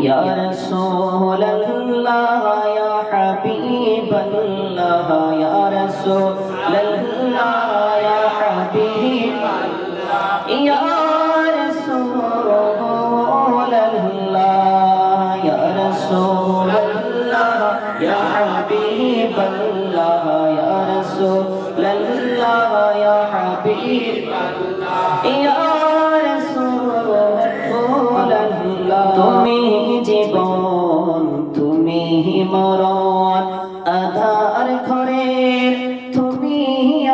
يا رسول الله يا حبيب الله يا رسول الله يا حبيب يا رسول الله يا رسول الله يا حبيب الله يا رسول الله يا حبيب الله يا رسول الله. মরণ আধার ঘরের তুমি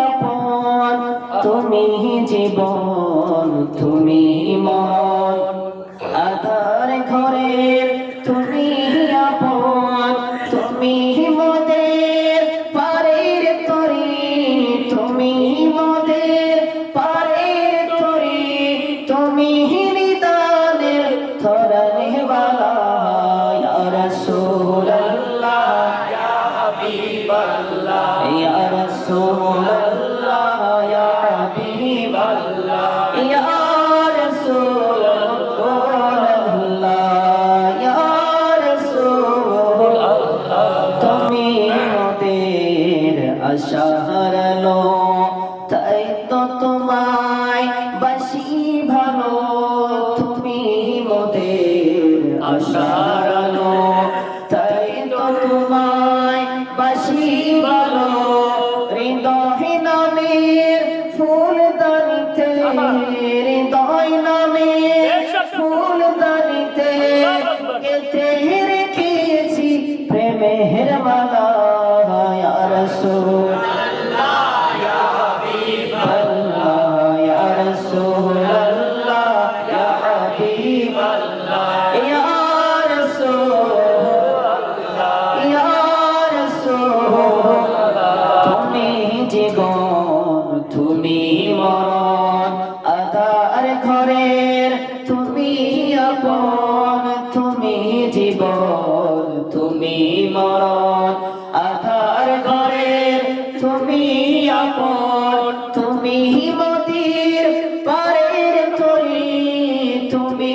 আপন তুমি জীবন তুমি মরণ। আধার ঘরের আলো তাই তো তোমায় বাসি ভালো তুমি মোদের আলো তাই তো তোমায় বাসি ভালো হৃদয় নামের ফুল দানিতে হৃদয় নামের ফুল দানিতে গেতে রেখেছি প্রেমের মালা রাসূল। ঘরের, তুমি আপন, তুমি জীবন, তুমি মরণ। আধার ঘরের, তুমি আপন, তুমি মদির পারের তরি, তুমি